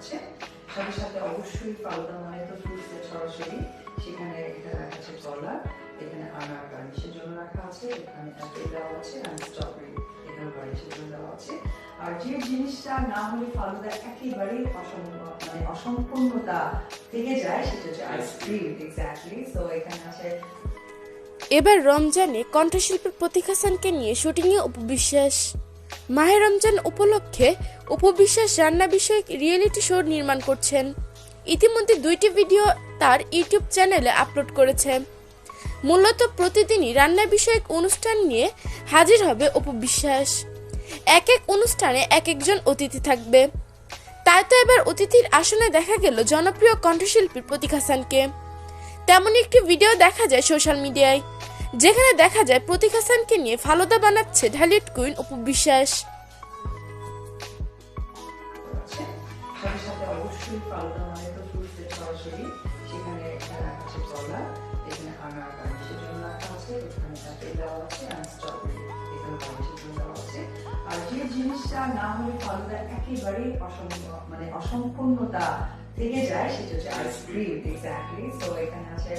হচ্ছে সাথে সাথে অবশ্যই ফালুদা মানে তো ফ্রুটসের সরাসরি সেখানে এটা রাখা আছে কলা এখানে আনার গার্নিশের জন্য রাখা আছে এখানে অ্যাপেল দেওয়া আছে আর স্ট্রবেরি এখানে গার্নিশের জন্য দেওয়া আছে। আর যে জিনিসটা না হলে ফালুদা একেবারেই অসম মানে অসম্পূর্ণতা থেকে যায় সেটা হচ্ছে আইসক্রিম এক্স্যাক্টলি তো এখানে আছে এবার রমজানে কণ্ঠশিল্পী প্রতীক হাসানকে নিয়ে শুটিংয়ে উপবিশ্বাস মাহে রমজান উপলক্ষে উপবিশ্বাস রান্না বিষয়ক রিয়েলিটি শো নির্মাণ করছেন। ইতিমধ্যে দুইটি ভিডিও তার ইউটিউব চ্যানেলে আপলোড করেছে। মূলত প্রতিদিনই রান্না বিষয়ক অনুষ্ঠান নিয়ে হাজির হবে উপবিশ্বাস। এক এক অনুষ্ঠানে এক একজন অতিথি থাকবে। তাই তো এবার অতিথির আসনে দেখা গেল জনপ্রিয় কণ্ঠশিল্পী প্রতীক হাসানকে। তেমন একটি ভিডিও দেখা যায় সোশ্যাল মিডিয়ায়। যেখানে দেখা যায় প্রতীক হাসানকে নিয়ে ফালুদা বানাচ্ছে ঢালিউড কুইন অপু বিশ্বাস। মানে মানে অসম্পূর্ণতা থেকে যায়, সেটা হচ্ছে আইসক্রিম এক্স্যাক্টলি তো এখানে আছে